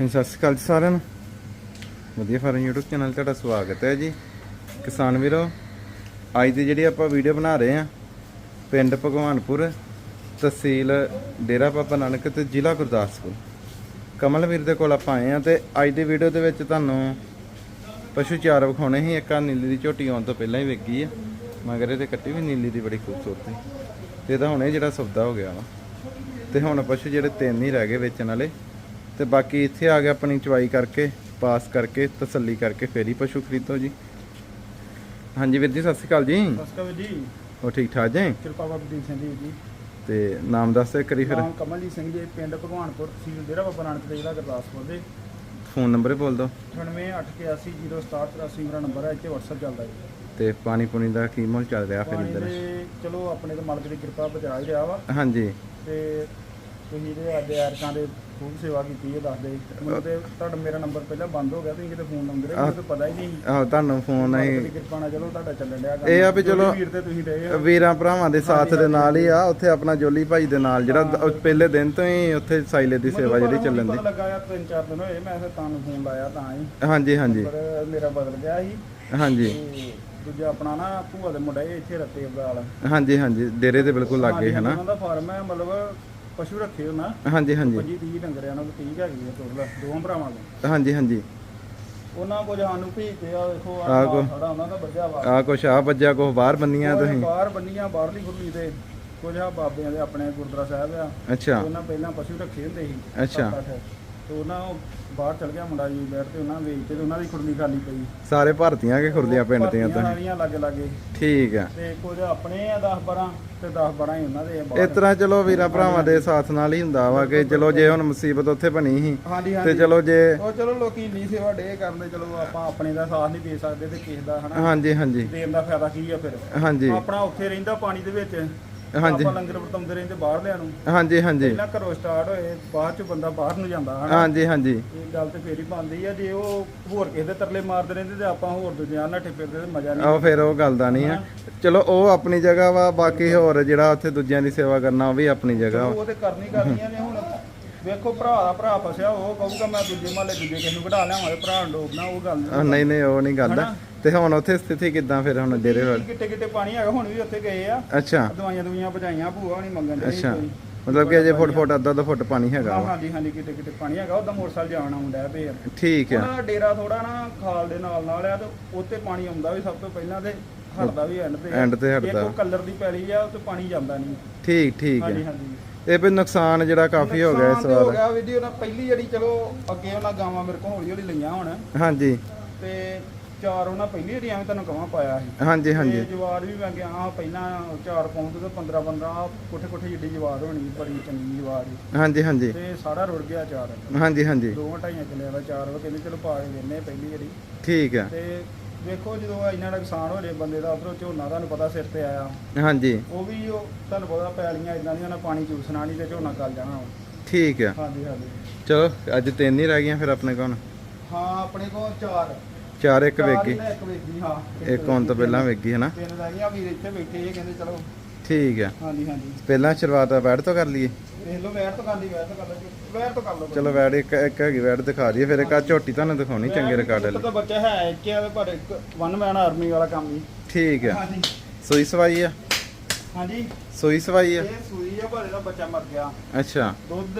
ਹਾਂਜੀ, ਸਤਿ ਸ਼੍ਰੀ ਅਕਾਲ ਜੀ ਸਾਰਿਆਂ ਨੂੰ। ਵਧੀਆ ਫਾਰਮ YouTube ਚੈਨਲ ਤੁਹਾਡਾ ਸਵਾਗਤ ਹੈ ਜੀ। ਕਿਸਾਨ ਵੀਰੋ, ਅੱਜ ਦੀ ਜਿਹੜੀ ਆਪਾਂ ਵੀਡੀਓ ਬਣਾ ਰਹੇ ਆ ਪਿੰਡ ਭਗਵਾਨਪੁਰ, ਤਹਿਸੀਲ ਡੇਰਾ ਬਾਬਾ ਨਾਨਕ ਤੇ ਜ਼ਿਲ੍ਹਾ ਗੁਰਦਾਸਪੁਰ। ਕਮਲਵੀਰ ਦੇ ਕੋਲ ਆਪਾਂ ਆਏ ਆ ਤੇ ਅੱਜ ਦੀ ਵੀਡੀਓ ਦੇ ਵਿੱਚ ਤੁਹਾਨੂੰ ਪਸ਼ੂ ਚਾਰ ਵਿਖਾਉਣੇ ਸੀ, ਇੱਕ ਆ ਨੀਲੀ ਦੀ ਝੋਟੀ ਆਉਣ ਤੋਂ ਪਹਿਲਾਂ ਹੀ ਵੇਗੀ ਆ, ਮਗਰ ਇਹਦੇ ਕੱਟੀ ਵੀ ਨੀਲੀ ਦੀ ਬੜੀ ਖੂਬਸੂਰਤ ਹੈ ਤੇ ਇਹਦਾ ਹੁਣ ਇਹ ਜਿਹੜਾ ਸੌਦਾ ਹੋ ਗਿਆ ਵਾ। ਤੇ ਹੁਣ ਪਸ਼ੂ ਜਿਹੜੇ ਤਿੰਨ ਹੀ ਰਹਿ ਗਏ ਵੇਚਣ ਵਾਲੇ ਤੇ ਬਾਕੀ ਇੱਥੇ ਆ ਗਿਆ ਆਪਣੀ ਚਵਾਈ ਕਰਕੇ ਪਾਸ ਕਰਕੇ ਤਸੱਲੀ ਕਰਕੇ ਫੇਰ ਹੀ ਪਸ਼ੂ ਖਰੀਦੋ ਜੀ। ਹਾਂਜੀ ਵੀਰ ਜੀ ਸਤਿ ਸ਼੍ਰੀ ਅਕਾਲ ਜੀ। ਜੀ। ਹੋ ਠੀਕ ਠਾਕ ਜੀ? ਕਿਰਪਾ ਬਾਬਾ ਦੀਪ ਸਿੰਘ ਜੀ ਜੀ ਤੇ ਨਾਮ ਦੱਸ ਦਿਓ ਕਰੀ ਫਿਰ। ਨਾਮ ਕਮਲਜੀਤ ਸਿੰਘ ਜੀ ਪਿੰਡ ਭਗਵਾਨਪੁਰ ਤਹਿਸੀਲ ਡੇਰਾ ਬਾਬਾ ਨਾਨਕ ਦੇ ਜ਼ਿਲ੍ਹਾ ਗੁਰਦਾਸਪੁਰ ਦੇ। ਫੋਨ ਨੰਬਰ ਬੋਲ ਦਿਓ। 98810783 ਮੇਰਾ ਨੰਬਰ ਹੈ ਇੱਥੇ WhatsApp ਚੱਲਦਾ ਹੈ ਤੇ ਪਾਣੀ ਪੁਣੀ ਦਾ ਕੀ ਮੁੱਲ ਚੱਲ ਰਿਹਾ ਫਿਰ ਇੱਧਰ? ਦੇ ਚਲੋ ਆਪਣੇ ਤੇ ਮਾਲਕ ਦੀ ਕਿਰਪਾ ਬਚਾ ਹੀ ਰਿਹਾ ਵਾ। ਹਾਂਜੀ। ਤੇ ਤੁਸੀਂ ਦੇ ਅੱਜ ਐਰਕਾਂ ਦੇ ਖੂਬ ਸੇਵਾ ਕੀਤੀ ਹੈ ਦੱਸਦੇ। ਮੈਨੂੰ ਤੇ ਤੁਹਾਡਾ ਮੇਰਾ ਨੰਬਰ ਪਹਿਲਾਂ ਬੰਦ ਹੋ ਗਿਆ ਤੁਸੀਂ ਕਿਤੇ ਫੋਨ ਲਾਉਂਦੇ ਰਹੇ ਮੈਨੂੰ ਤਾਂ ਪਤਾ ਹੀ ਨਹੀਂ ਆਹੋ ਤੁਹਾਨੂੰ ਫੋਨ ਅਸੀਂ ਕਿਰਪਾ ਨਾਲ ਚਲੋ ਤੁਹਾਡਾ ਚੱਲਣ ਡਿਆ ਕੰਮ। ਇਹ ਆ ਵੀ ਚਲੋ ਵੀਰ ਤੇ ਤੁਸੀਂ ਰਹੇ ਹੋ। ਵੀਰਾਂ ਭਰਾਵਾਂ ਦੇ ਸਾਥ ਦੇ ਨਾਲ ਹੀ ਆ ਉੱਥੇ ਆਪਣਾ ਜੋਲੀ ਭਾਈ ਦੇ ਨਾਲ ਜਿਹੜਾ ਪਹਿਲੇ ਦਿਨ ਤੋਂ ਹੀ ਉੱਥੇ ਸਾਈਲੇ ਦੀ ਸੇਵਾ ਜਿਹੜੀ ਚੱਲਣ ਦੀ। ਲੱਗਾ ਯਾਰ ਤਿੰਨ ਚਾਰ ਦਿਨ ਹੋਏ ਮੈਂ ਫਿਰ ਤੁਹਾਨੂੰ ਫੋਨ ਲਾਇਆ ਤਾਂ ਹੀ। ਹਾਂਜੀ ਹਾਂਜੀ। ਪਰ ਮੇਰਾ ਬਦਲ ਗਿਆ ਸੀ। ਹਾਂਜੀ। ਦੂਜਾ ਆਪਣਾ ਨਾ ਭੂਆ ਦੇ ਮੁੰਡਾ ਇਹ ਇੱਥੇ ਰੱਤੇ ਅਬਦਾਲ ਹਾਂਜੀ ਹਾਂਜੀ ਡੇਰੇ ਦੇ ਬਿਲਕੁਲ ਲੱਗੇ ਹਨਾ ਉਹਨਾਂ ਦਾ ਫਾਰਮ ਹੈ ਮਤਲਬ ਪਸ਼ੂ ਰੱਖੇ ਉਹਨਾਂ ਹਾਂਜੀ ਹਾਂਜੀ। 25 30 ਡੰਗਰਿਆਂ ਨਾਲ 30 ਹੈਗੀ ਟੋਟਲ ਦੋਵਾਂ ਭਰਾਵਾਂ ਦੇ ਹਾਂਜੀ ਹਾਂਜੀ। ਉਹਨਾਂ ਕੋਲ ਸਾਨੂੰ ਭੇਜ ਤੇ ਆ ਦੇਖੋ ਆਹ ਆ ਕੋ- ਸਾਡਾ ਉਹਨਾਂ ਦਾ ਬੱਜਾ ਵਾ। ਆ ਕੁਛ ਆ ਵੱਜਿਆ ਕੁਛ ਬਾਹਰ ਬੰਨੀਆਂ ਤੁਸੀਂ? ਬਾਹਰ ਬੰਨੀਆਂ ਬਾਹਰਲੀ ਗੁਰਲੀ ਤੇ ਕੁਝ ਆ ਬਾਬਿਆਂ ਦੇ ਆਪਣੇ ਗੁਰਦੁਆਰਾ ਸਾਹਿਬ ਆ। ਅੱਛਾ। ਉਹਨਾਂ ਪਹਿਲਾਂ ਪਸ਼ੂ ਰੱਖੇ ਹੁੰਦੇ ਸੀ। ਅੱਛਾ। ਸੱਤ ਅੱਠ। ਤੇ ਉਹਨਾਂ ਉਹ ਬਾਹਰ ਚਲ ਗਿਆ ਮੁੰਡਾ ਜੀ ਬੈਠ ਤੇ ਉਹਨਾਂ ਵੇਚ ਤੇ ਉਹਨਾਂ ਦੀ ਖੁਰਲੀ ਖਾਲੀ ਪਈ। ਸਾਰੇ ਭਰਤੀਆਂ ਕੇ ਖੁਰਦੀਆਂ ਪਿੰਡ ਦੀਆਂ ਤੁਸੀਂ ਵਾਲੀਆਂ ਲੱਗੇ ਲੱਗੇ। ਠੀਕ ਆ। ਤੇ ਕੁਝ ਆਪਣੇ ਆ 10 12 ਤੇ 10 12 ਹੀ ਉਹਨਾਂ ਦੇ ਆ ਬਾਹਰ। ਇਸ ਤਰ੍ਹਾਂ ਚਲੋ ਵੀਰਾਂ ਭਰਾਵਾਂ ਦੇ ਸਾਥ ਨਾਲ ਹੀ ਹੁੰਦਾ ਵਾ ਕਿ ਚਲੋ ਜੇ ਹੁਣ ਮੁਸੀਬਤ ਉੱਥੇ ਬਣੀ ਸੀ ਹਾਂਜੀ ਤੇ ਹਾਂਜੀ। ਚਲੋ ਜੇ ਉਹ ਚਲੋ ਲੋਕੀ ਨਹੀਂ ਸੇਵਾ ਡੇ ਕਰਦੇ ਚਲੋ ਆਪਾਂ ਆਪਣੇ ਦਾ ਸਾਥ ਨਹੀਂ ਦੇ ਸਕਦੇ ਤੇ ਕਿਸੇ ਦਾ ਹਨਾ? ਹਾਂਜੀ ਹਾਂਜੀ। ਦੇਣ ਦਾ ਫਾਇਦਾ ਕੀ ਆ ਫਿਰ? ਹਾਂਜੀ। ਆਪਣਾ ਉੱਥੇ ਰਹਿੰਦਾ ਪਾਣੀ ਦੇ ਵਿੱਚ। ਹਾਂਜੀ। ਆਪਾਂ ਲੰਗਰ ਵਰਤਾਉਂਦੇ ਰਹਿੰਦੇ ਬਾਹਰ ਲਿਆਂ ਨੂੰ। ਹਾਂਜੀ ਹਾਂਜੀ। ਪਹਿਲਾਂ ਘਰੋਂ ਸਟਾਰਟ ਹੋਏ ਬਾਅਦ ਚ ਬੰਦਾ ਬਾਹਰ ਨੂੰ ਜਾਂਦਾ ਹਨਾ? ਹਾਂਜੀ ਹਾਂਜੀ। ਇਹ ਗੱਲ ਤੇ ਫੇਰ ਹੀ ਬਣਦੀ ਆ ਜੇ ਉਹ ਹੋਰ ਕਿਸੇ ਦੇ ਤਰਲੇ ਮਾਰਦੇ ਰਹਿੰਦੇ ਤੇ ਆਪਾਂ ਹੋਰ ਦੂਜਿਆਂ ਨਾਲ ਫਿਰਦੇ ਤੇ ਮਜ਼ਾ ਨਹੀਂ ਆਹ ਫਿਰ ਉਹ ਗੱਲ ਦਾ ਨਹੀਂ ਆ। ਚਲੋ ਉਹ ਆਪਣੀ ਜਗ੍ਹਾ ਵਾ ਬਾਕੀ ਹੋਰ ਜਿਹੜਾ ਉੱਥੇ ਦੂਜਿਆਂ ਦੀ ਸੇਵਾ ਕਰਨਾ ਉਹ ਵੀ ਆਪਣੀ ਜਗ੍ਹਾ ਵਾ। ਉਹ ਤੇ ਕਰਨੀ ਕਰਨੀਆਂ ਨੇ ਹੁਣ ਵੇਖੋ ਭਰਾ ਦਾ ਭਰਾ ਫਸਿਆ ਉਹ ਕਹੂਗਾ ਮੈਂ ਦੂਜੇ ਮਹੱਲੇ ਦੂਜੇ ਕਿਸੇ ਨੂੰ ਕਢਾ ਲਿਆਵਾਂ ਤੇ ਭਰਾ ਨੂੰ ਡੋਬਣਾ ਉਹ ਗੱਲ ਆਹ, ਨਹੀਂ ਨਹੀਂ ਉਹ ਨਹੀਂ ਗੱਲ। ਹਨਾ? ਤੇ ਹੁਣ ਉੱਥੇ ਸਥਿਤੀ ਕਿਦਾਂ ਫਿਰ ਹੁਣ ਡੇਰੇ ਵੱਲ? ਕਿੱਟੇ ਕਿੱਟੇ ਪਾਣੀ ਹੈਗਾ ਹੁਣ ਵੀ ਉੱਥੇ ਗਏ ਆ। ਅੱਛਾ। ਦਵਾਈਆਂ ਦਵਾਈਆਂ ਬਜਾਈਆਂ ਭੂਆ ਨਹੀਂ ਮੰਗਣ ਦੇ ਅੱਛਾ। ਮਤਲਬ ਕਿ ਅਜੇ ਫੁੱਟ ਫੁੱਟ ਅੱਧਾ ਅੱਧਾ ਫੁੱਟ ਪਾਣੀ ਹੈਗਾ ਵਾ। ਹਾਂਜੀ ਹਾਂਜੀ ਕਿਤੇ ਕਿਤੇ ਪਾਣੀ ਹੈਗਾ ਉਹਦਾ ਮੋਟਰਸਾਈਕਲ ਜਾਣ ਆਉਂਦਾ ਪਏ ਆ। ਠੀਕ ਆ। ਉਹਨਾਂ ਦਾ ਡੇਰਾ ਥੋੜਾ ਨਾ ਖਾਲ ਦੇ ਨਾਲ ਨਾਲ ਆ ਤੇ ਉੱਤੇ ਪਾਣੀ ਆਉਂਦਾ ਵੀ ਸਭ ਤੋਂ ਪਹਿਲਾਂ ਤੇ ਹਟਦਾ ਵੀ ਐਂਡ ਤੇ। End ਤੇ ਹਟਦਾ। ਇੱਕ ਕਲਰ ਦੀ ਪੈਲੀ ਆ ਉੱਤੇ ਪਾਣੀ ਜਾਂਦਾ ਨਹੀਂ। ਠੀਕ ਠੀਕ ਹਾਂਜੀ ਹੈ ਹਾਂਜੀ। ਇਹ ਵੀ ਨੁਕਸਾਨ ਜਿਹੜਾ ਕਾਫੀ ਹੋ ਗਿਆ ਇਸ ਤੇ ਹੋ ਵਾਰ। ਗਿਆ ਵੀਡੀਓ ਨਾਲ ਪਹਿਲੀ ਜਿਹੜੀ ਚਲੋ ਅੱਗੇ ਉਹਨਾਂ ਗਾਵਾਂ ਮੇਰੇ ਕੋਲ ਹੌਲੀ ਹੌਲੀ ਲਈਆਂ ਹੁਣ। ਹਾਂਜੀ। ਤੇ ਚਾਰ ਉਹਨਾਂ ਪਹਿਲੀ ਜਿਹੜੀ ਐਵੇਂ ਤੁਹਾਨੂੰ ਕਹਾਂ ਪਾਇਆ ਸੀ। ਹਾਂਜੀ ਹਾਂਜੀ। ਤੇ ਜਵਾਰ ਵੀ ਮੈਂ ਗਿਆ ਹਾਂ ਪਹਿਲਾਂ ਚਾਰ ਪਾਉਂਡ ਤੋਂ 15 15 ਕੋਠੇ ਕੋਠੇ ਜਿੱਡੀ ਜਵਾਰ ਹੋਣੀ ਬੜੀ ਚੰਗੀ ਜਵਾਰ ਸੀ। ਹਾਂਜੀ ਹਾਂਜੀ। ਤੇ ਸਾਰਾ ਰੁੜ ਗਿਆ ਚਾਰ। ਹਾਂਜੀ ਹਾਂਜੀ। ਦੋ ਢਾਈਆਂ ਕਿੱਲਿਆਂ ਦਾ ਚਾਰ ਵਾ ਕਹਿੰਦੇ ਚਲੋ ਪਾ ਕੇ ਦਿੰਨੇ ਪਹਿਲੀ ਜਿਹੜੀ ਠੀਕ ਆ। ਤੇ ਵੇਖੋ ਜਦੋਂ ਇੰਨਾ ਨੁਕਸਾਨ ਹੋ ਜੇ ਬੰਦੇ ਦਾ ਉਧਰੋਂ ਝੋਨਾ ਤੁਹਾਨੂੰ ਪਤਾ ਸਿਰ ਤੇ ਆਇਆ। ਹਾਂਜੀ। ਉਹ ਵੀ ਉਹ ਤੁਹਾਨੂੰ ਪਤਾ ਪੈਲੀਆਂ ਇਦਾਂ ਦੀਆਂ ਨਾ ਪਾਣੀ ਚੂਸਣਾ ਨਹੀਂ ਤੇ ਝੋਨਾ ਗਲ ਜਾਣਾ ਵਾ। ਠੀਕ ਆ। ਹਾਂਜੀ ਹਾਂਜੀ। ਚਲੋ ਅੱਜ ਤਿੰਨ ਹੀ ਰਹਿ ਗਈਆਂ ਫਿਰ ਆਪਣੇ ਕੋਲ। ਹਾਂ ਆਪਣੇ ਕੋਲ ਚਾਰ। ਚਾਰ ਇੱਕ ਵੇਗੀ ਇੱਕ ਵੇਗੀ ਹਾਂ। ਇੱਕ ਹੁਣ ਤੋਂ ਪਹਿਲਾਂ ਵੇਗੀ ਹੈ ਨਾ ਤਿੰਨ ਰਹਿ ਗਈਆਂ ਵੀਰ ਇੱਥੇ ਬੈਠੇ ਇਹ ਕਹਿੰਦੇ ਚਲੋ। ਠੀਕ ਆ। ਹਾਂਜੀ ਹਾਂਜੀ। ਪਹਿਲਾਂ ਸ਼ੁਰੂਆਤ ਆ ਬੈਡ ਤੋਂ ਕਰ ਲਈਏ? ਦੇਖ ਲਓ ਵੈਰ ਤੋਂ ਕਰ ਲਈ ਵੈਰ ਤੋਂ ਕਰ ਲਓ। ਵੈਰ ਤੋਂ ਕਰ ਲਓ। ਚਲੋ ਬੈਡ ਇੱਕ ਇੱਕ ਹੈਗੀ ਬੈਡ ਦਿਖਾ ਦਈਏ ਫਿਰ ਇੱਕ ਆ ਝੋਟੀ ਤੁਹਾਨੂੰ ਦਿਖਾਉਣੀ ਚੰਗੇ ਰਿਕਾਰਡ ਵਾਲੀ ਤਾਂ ਬੱਚਾ ਹੈ ਕਿ ਆ ਪਰ ਇੱਕ ਵਨ ਮੈਨ ਆਰਮੀ ਵਾਲਾ ਕੰਮ ਹੀ। ਠੀਕ ਆ। ਹਾਂਜੀ। ਸੂਈ ਸਵਾਈ ਆ? ਹਾਂਜੀ। ਸੂਈ ਸਵਾਈ ਆ? ਇਹ ਸੂਈ ਆ ਪਰ ਇਹਦਾ ਬੱਚਾ ਮਰ ਗਿਆ। ਅੱਛਾ। ਦੁੱਧ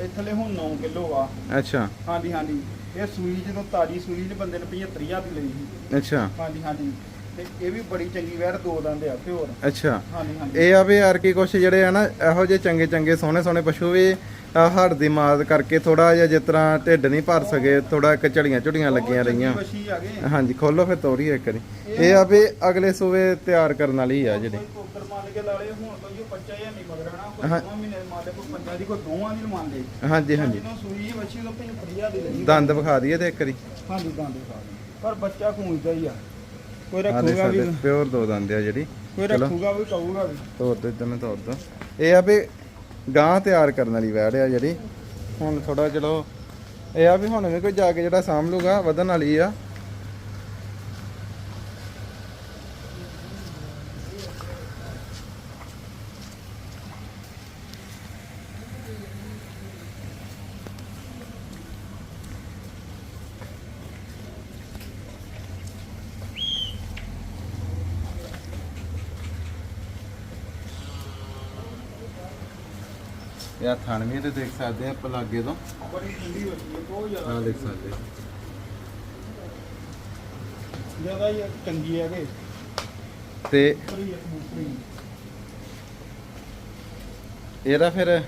ਇੱਥਲੇ ਹੁਣ 9 ਕਿਲੋ ਆ। ਅੱਛਾ। ਹਾਂਜੀ ਹਾਂਜੀ। ਇਹ ਸੂਈ ਜਦੋਂ ਤਾਜੀ ਸੂਈ ਨੇ ਬੰਦੇ ਨੇ 75000 ਦੀ ਲਈ ਸੀ। ਅੱਛਾ। ਹਾਂਜੀ ਹਾਂਜੀ। ਤੇ ਇਹ ਵੀ ਬੜੀ ਚੰਗੀ ਵੈਰ ਦੋ ਦੰਦ ਆ ਪਿਓਰ। ਅੱਛਾ। ਹਾਂਜੀ ਹਾਂਜੀ। ਇਹ ਆ ਵੀ ਯਾਰ ਕੀ ਕੁਛ ਜਿਹੜੇ ਆ ਨਾ ਇਹੋ ਜਿਹੇ ਚੰਗੇ ਚੰਗੇ ਸੋਹਣੇ ਸੋਹਣੇ ਪਸ਼ੂ ਵੀ ਹੱਡ ਦੀ ਮਾਦ ਕਰਕੇ ਥੋੜਾ ਜਿਹਾ ਜਿਸ ਤਰ੍ਹਾਂ ਢਿੱਡ ਨਹੀਂ ਭਰ ਸਕੇ ਥੋੜਾ ਇੱਕ ਝੜੀਆਂ ਝੁੜੀਆਂ ਲੱਗੀਆਂ ਰਹੀਆਂ। ਹਾਂਜੀ ਖੋਲੋ ਫਿਰ ਤੋਰੀ ਇੱਕ ਵਾਰੀ। ਇਹ ਆ ਵੀ ਅਗਲੇ ਸੂਵੇ ਤਿਆਰ ਕਰਨ ਵਾਲੀ ਆ ਜਿਹੜੀ। ਹਾਂਜੀ ਹਾਂਜੀ। ਜਦੋਂ ਸੂਈ ਵਸ਼ੀ ਤੋਂ 75000 ਦੀ ਲਈ ਦੰਦ ਵਿਖਾ ਦਈਏ ਤੇ ਇੱਕ ਵਾਰੀ। ਹਾਂਜੀ ਦੰਦ ਖਾ ਪਰ ਬੱਚਾ ਖੂੰਜਦਾ ਹੀ ਆ ਕੋਈ ਰੱਖੂਗਾ ਵੀ ਪਿਓਰ ਦੋ ਦੰਦ ਆ ਜਿਹੜੀ। ਕੋਈ। ਰੱਖੂਗਾ ਵੀ ਕਹੂਗਾ ਵੀ। ਤੋਰ ਦੇ ਮੈਂ ਤੋਰ ਦੋ। ਇਹ ਆ ਵੀ ਗਾਂ ਤਿਆਰ ਕਰਨ ਵਾਲੀ ਵੈੜ ਆ ਜਿਹੜੀ। ਹੁਣ ਥੋੜਾ ਚਲੋ, ਇਹ ਆ ਵੀ ਹੁਣ ਵੀ ਕੋਈ ਜਾ ਕੇ ਜਿਹੜਾ ਸਾਂਭ ਲੂਗਾ ਵਧਣ ਵਾਲੀ ਆ। ਇਹ ਥਣ ਵੀ ਤੇ ਦੇਖ ਸਕਦੇ ਆ ਆਪਾਂ ਲਾਗੇ ਤੋਂ ਬੜੀ ਠੰਡੀ ਹੋਈ ਹੈ ਬਹੁਤ ਜ਼ਿਆਦਾ ਆ ਦੇਖ ਸਕਦੇ ਜ਼ਿਆਦਾ ਹੀ ਚੰਗੀ ਹੈਗੇ ਤੇ ਇਹਦਾ ਫਿਰ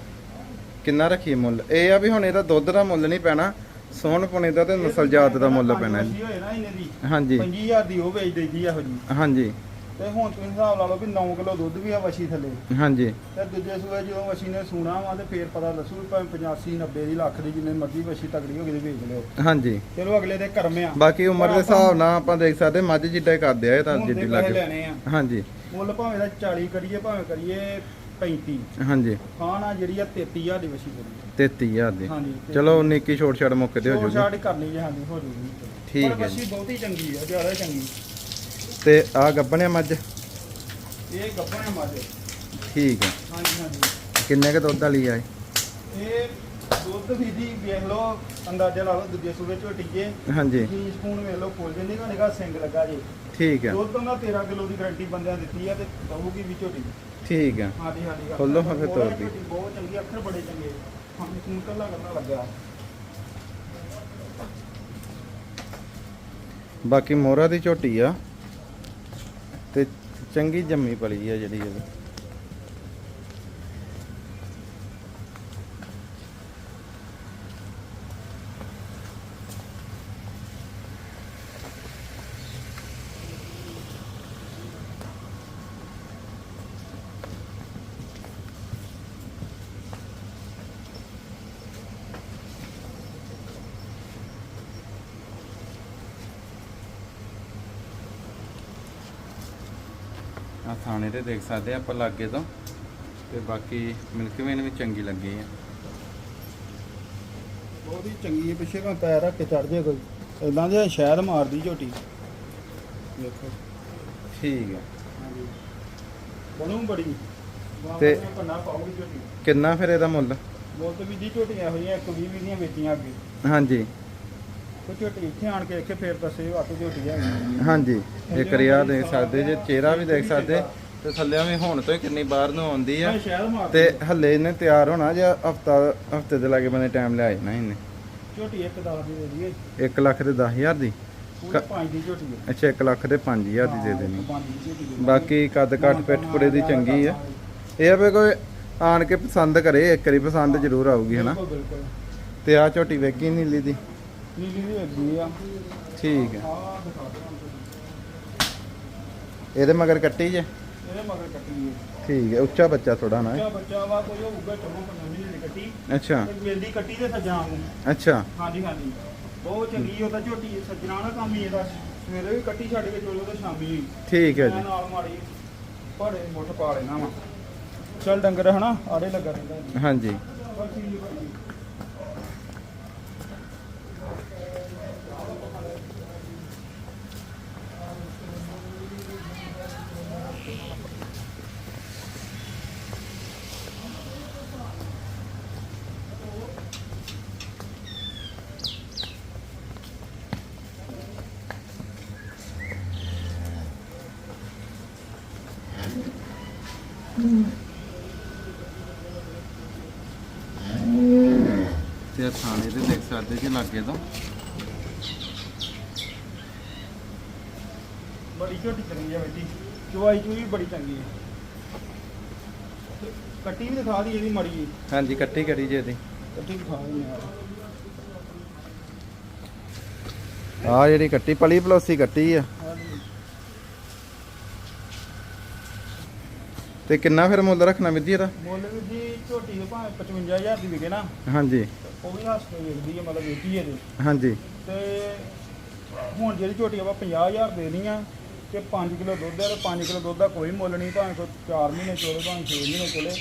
ਕਿੰਨਾ ਰੱਖੀਏ ਮੁੱਲ? ਇਹ ਆ ਵੀ ਹੁਣ ਇਹਦਾ ਦੁੱਧ ਦਾ ਮੁੱਲ ਨਹੀਂ ਪੈਣਾ ਸੋਹਣ ਪੁਣੇ ਦਾ ਤੇ ਨਸਲ ਜਾਤ ਦਾ ਮੁੱਲ ਪੈਣਾ। ਹਾਂਜੀ। 25000 ਦੀ ਉਹ ਵੇਚ ਦੇਈਦੀ ਇਹੋ ਜੀ ਹਾਂਜੀ। ਤੇ ਹੁਣ ਤੁਸੀਂ ਹਿਸਾਬ ਲਾ ਲਓ ਵੀ 9 ਕਿਲੋ ਦੁੱਧ ਵੀ ਆ ਵਛੀ ਥੱਲੇ। ਹਾਂਜੀ। ਤੇ ਦੂਜੇ ਸੂਏ ਜਦੋਂ ਵਛੀ ਨੇ ਸੂਣਾ ਵਾ ਤੇ ਫੇਰ ਪਤਾ ਦੱਸੂ ਵੀ ਭਾਵੇਂ 85 90 ਦੀ ਲੱਖ ਦੀ ਜਿੰਨੇ ਮਰਜ਼ੀ ਵਛੀ ਤਗੜੀ ਹੋ ਗਈ ਤੇ ਵੇਚ ਲਿਓ। ਹਾਂਜੀ। ਚਲੋ ਅਗਲੇ ਦੇ ਕਰਮ ਆ। ਬਾਕੀ ਉਮਰ ਦੇ ਹਿਸਾਬ ਨਾਲ ਆਪਾਂ ਦੇਖ ਸਕਦੇ ਮੱਝ ਜਿੱਡਾ ਹੀ ਕਰਦੇ ਆ ਇਹ ਤਾਂ ਹੁਣ ਜਿੱਡੀ ਪੈਸੇ ਲੱਗੇ ਲੈਣੇ ਆ। ਹਾਂਜੀ। ਮੁੱਲ ਭਾਵੇਂ ਦਾ 40 ਕਰੀਏ ਭਾਵੇਂ ਕਰੀਏ 35 ਹਾਂਜੀ। ਖਾਣਾ ਜਿਹੜੀ ਆ 33000 ਦੀ ਵਛੀ ਕਰੀਏ। 33000 ਦੀ। ਹਾਂਜੀ ਤੇ ਚਲੋ ਨਿੱਕੀ ਛੋਟ ਛਾੜ ਮੌਕੇ ਤੇ ਹੋ ਛੋੜ ਜੂਗੀ ਹੀ ਕਰਨੀ ਜੀ ਹਾਂਜੀ ਹੋ ਜੂਗੀ। ਠੀਕ ਪਰ ਹੈ ਵਛੀ ਬਹੁਤੀ ਚੰਗੀ ਆ ਜ਼ਿਆਦਾ ਚੰਗੀ। ਤੇ ਆ ਗੱਬਣਿਆ ਮੱਝ? ਇਹ ਆ ਮਾਜੇ ਠੀਕ ਹੈ ਹਾਂਜੀ ਹਾਂਜੀ। ਕਿੰਨੇ ਕ ਦੁੱਧ ਵਾਲੀ ਆ ਇਹ? ਇਹ ਦੁੱਧ ਵੀ ਦੀ ਵੇਖ ਲਓ ਅੰਦਾਜ਼ਾ ਲਾ ਲਓ ਦੂਜੇ ਸੂਬੇ ਝੋਟੀ ਜੇ ਹਾਂਜੀ। ਜੀ ਸਪੂਨ ਵੇਖ ਲਓ ਫੁੱਲ ਜਿੰਨੀ ਨਿਗਾ ਸਿੰਘ ਲੱਗਾ ਜੇ। ਠੀਕ ਹੈ ਦੁੱਧ ਦਾ 13 ਕਿਲੋ ਦੀ ਗਾਰੰਟੀ ਬੰਦਿਆਂ ਦਿੱਤੀ ਆ ਤੇ ਕਹੂਗੀ ਵੀ ਝੋਟੀ। ਠੀਕ ਹੈ ਹਾਂਜੀ ਹਾਂਜੀ ਖੋਲੋ ਫਿਰ ਤੋਰ ਦੀ। ਬਹੁਤ ਚੰਗੀ ਅੱਖਰ ਬੜੇ ਚੰਗੇ। ਹਾਂਜੀ ਫੋਨ ਕੱਲਾ ਕੱਲਾ ਲੱਗਾ ਬਾਕੀ ਮੋਹਰਾ ਦੀ ਝੋਟੀ ਆ। ਤੇ ਚੰਗੀ ਜੰਮੀ ਪਲੀ ਆ ਜਿਹੜੀ ਇਹਦੀ। ਆ ਥਾਣੇ ਤੇ ਦੇਖ ਸਕਦੇ ਆ ਆਪਾਂ ਲਾਗੇ ਤੋਂ। ਤੇ ਬਾਕੀ ਮਿਲਕ ਵੇਨ ਵੀ ਚੰਗੀ ਲੱਗੀ ਆ। ਬਹੁਤ ਹੀ ਚੰਗੀ ਹੈ ਪਿੱਛੇ ਕਾ ਪੈਰ ਰੱਖ ਕੇ ਚੜ ਜੇ ਕੋਈ। ਇਦਾਂ ਦੇ ਸ਼ਾਇਦ ਮਾਰਦੀ ਝੋਟੀ। ਦੇਖੋ। ਠੀਕ ਹੈ ਹਾਂਜੀ। ਬਣੂ ਬੜੀ। ਤੇ- ਤੇ ਪੰਨਾ ਪਾਉਗੀ ਝੋਟੀ। ਕਿੰਨਾ ਫਿਰ ਇਹਦਾ ਮੁੱਲ? ਬਹੁਤ ਵੀ ਦੀ ਝੋਟੀਆਂ ਹੋਈਆਂ ਇੱਕ ਵੀਹ ਵੀਹ ਦੀਆਂ ਵੇਚੀਆਂ ਅੱਗੇ। ਹਾਂਜੀ। ਕੋਈ ਝੋਟੀ ਇੱਥੇ ਆਣ ਕੇ ਦੇਖੇ ਫੇਰ ਦੱਸੇ ਵਾਕਈ ਝੋਟੀ ਹੈਗੀ ਹਾਂਜੀ ਇੱਕ ਰਿਆ ਦੇਖ ਸਕਦੇ ਜੇ ਚਿਹਰਾ ਵੀ ਦੇਖ ਸਕਦੇ ਤੇ ਥੱਲੇ ਵੀ ਹੁਣ ਤੋਂ ਹੀ ਕਿੰਨੀ ਬਾਹਰ ਨੂੰ ਆਉਂਦੀ ਆ। ਤੇ ਹੱਲੇ ਇਹਨੇ ਤਿਆਰ ਹੋਣਾ ਜਾਂ ਹਫਤਾ ਹਫ਼ਤੇ ਦੇ ਲਾਗੇ ਬੰਦੇ ਟਾਈਮ ਲਿਆ ਜਾਣਾ ਇਹਨੇ। ਝੋਟੀ ਇੱਕ ਦਸ ਦੀ ਦੇ ਦਈਏ। 1 ਲੱਖ ਦੇ। 10000 ਦੀ ਅੱਛਾ 1 ਲੱਖ ਦੇ 5000 ਦੀ ਦੇ ਦੇਣੀ ਬਾਕੀ ਕੱਦ ਕੱਟ ਪਿੱਠ ਪੁੜੇ ਦੀ ਚੰਗੀ ਆ। ਇਹ ਆ ਵੀ ਕੋਈ ਆਣ ਕੇ ਪਸੰਦ ਕਰੇ ਇੱਕ ਵਾਰੀ ਪਸੰਦ ਜ਼ਰੂਰ ਆਊਗੀ ਹਨਾ? ਤੇ ਆ ਝੋਟੀ ਵੇਖੀ ਨੀਲੀ ਦੀ। ਨੀਲੀ ਦੀ ਆ ਠੀਕ ਹੈ। ਆਹ ਦਿਖਾ ਦਿਆਂ ਇਹਦੇ ਮਗਰ ਕੱਟੀ ਜੇ? ਇਹਦੇ ਮਗਰ ਕੱਟੀ ਹੈ। ਠੀਕ ਹੈ ਉੱਚਾ ਬੱਚਾ ਥੋੜਾ ਨਾ। ਬੱਚਾ ਬੱਚਾ ਵਾ ਕੋਈ ਹੋਊਗਾ ਚਲੋ ਪੰਨੀ ਦੀ ਕੱਟੀ। ਅੱਛਾ। ਤੇ ਕੱਟੀ ਦੇ ਸੱਜਣਾ ਨੂੰ। ਅੱਛਾ। ਹਾਂਜੀ ਹਾਂਜੀ। ਬਹੁਤ ਚੰਗੀ ਉਹਦਾ ਝੋਟੀ ਸੱਜਣਾ ਵਾਲਾ ਕੰਮ ਹੀ ਇਹਦਾ। ਸਵੇਰੇ ਵੀ ਕੱਟੀ ਛੱਡ ਕੇ ਚੋਲੋ ਤੇ ਸ਼ਾਮੀ ਵੀ। ਠੀਕ ਹੈ ਮੈਂ ਜੀ ਨਾਲ ਮਾੜੀ ਬੜੇ ਮੁੱਠ ਪਾ ਲੈਣਾ ਵਾ। ਚੱਲ ਡੰਗਰ ਹਨਾ ਆੜੇ ਲੱਗਾ ਰਹਿੰਦਾ ਹਾਂਜੀ। ਬਸ ਠੀਕ ਹੈ ਭਾਈ। ਆਹ ਥਾਣੇ ਤੇ ਦੇਖ ਸਕਦੇ ਜੀ ਲਾਗੇ ਤੋਂ। ਬੜੀ ਝੋਟੀ ਚੰਗੀ ਆ ਬੇਟੀ। ਚੁਆਈ ਚੂਈ ਬੜੀ ਚੰਗੀ ਹੈ ਕੱਟੀ ਵੀ ਦਿਖਾ ਦੀ ਇਹਦੀ ਮੜੀ ਹਾਂਜੀ ਕੱਟੀ ਕਰੀ ਜੇ ਇਹਦੀ। ਕੱਟੀ ਦਿਖਾ ਦੀ ਯਾਰ ਆ ਜਿਹੜੀ ਕੱਟੀ ਪਲੀ ਪਲੋਸੀ ਕੱਟੀ ਆ ਹਾਂਜੀ। ਤੇ ਕਿੰਨਾ ਫਿਰ ਮੁੱਲ ਰੱਖਣਾ ਵਿਧੀ ਇਹਦਾ? ਮੁੱਲ ਵੀ ਜੀ ਝੋਟੀ ਦੇ ਭਾਵੇਂ 55000 ਦੀ ਵਿਕੇ ਨਾ। ਹਾਂਜੀ। ਉਹ ਵੀ ਹੱਸ ਕੇ ਵੇਚਦੀ ਹੈ ਮਤਲਬ ਵੇਚੀ ਇਹਦੇ। ਹਾਂਜੀ। ਤੇ ਹੁਣ ਜਿਹੜੀ ਝੋਟੀ ਆਪਾਂ 50000 ਦੇਣੀ ਆ ਤੇ 5 ਕਿਲੋ ਦੁੱਧ ਹੈ ਤੇ 5 ਕਿਲੋ ਦੁੱਧ ਦਾ ਕੋਈ ਮੁੱਲ ਨਹੀਂ ਭਾਵੇਂ ਕੋਈ 4 ਮਹੀਨੇ ਚੋਲੇ ਭਾਵੇਂ 6 ਮਹੀਨੇ ਚੋਲੇ।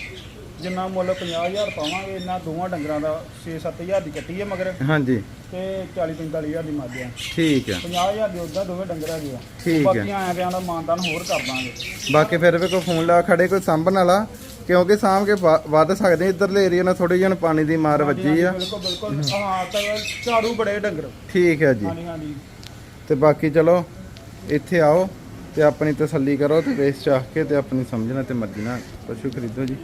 ਜਿੰਨਾ ਮੁੱਲ 50000 ਪਾਵਾਂਗੇ ਇਹਨਾਂ ਦੋਵਾਂ ਡੰਗਰਾਂ ਦਾ 6-7000 ਦੀ ਕੱਟੀ ਹੈ ਮਗਰ। ਹਾਂਜੀ। ਤੇ 40-45000 ਦੀ ਮੱਝ ਆ। ਠੀਕ ਆ। 50000 ਦੇ ਉਦਾਂ ਦੋਵੇਂ ਡੰਗਰ ਹੈਗੇ ਆ। ਠੀਕ ਹੈ। ਬਾਕੀ ਆਇਆ ਪਿਆ ਦਾ ਮਾਨਦਾਨ ਹੋਰ ਕਰ ਦਾਂਗੇ। ਬਾਕੀ ਫਿਰ ਵੀ ਕੋਈ ਫੋਨ ਲਾ ਖੜੇ ਕੋਈ ਸਾਂਭਣ ਵਾਲਾ ਕਿਉਂਕਿ ਸਾਂਭ ਕੇ ਵ- ਵੱਧ ਸਕਦੇ ਇਧਰਲੇ ਏਰੀਆ ਨਾਲ ਥੋੜੀ ਜਿਹੀ ਪਾਣੀ ਦੀ ਮਾਰ ਵੱਜੀ ਆ। ਬਿਲਕੁਲ ਬਿਲਕੁਲ। ਹਾਂ ਤਾਂ ਝਾੜੂ ਬੜੇ ਡੰਗਰ। ਠੀਕ ਹੈ ਜੀ। ਹਾਂਜੀ ਹਾਂਜੀ। ਤੇ ਬਾਕੀ ਚਲੋ ਇੱਥੇ ਆਓ ਤੇ ਆਪਣੀ ਤਸੱਲੀ ਕਰੋ ਤੇ ਵੇਚ ਚਾਹ ਕੇ ਤੇ ਆਪਣੀ ਸਮਝਣਾ ਤੇ ਮਰਜ਼ੀ ਨਾਲ ਪਸ਼ੂ ਖਰੀਦੋ ਜੀ।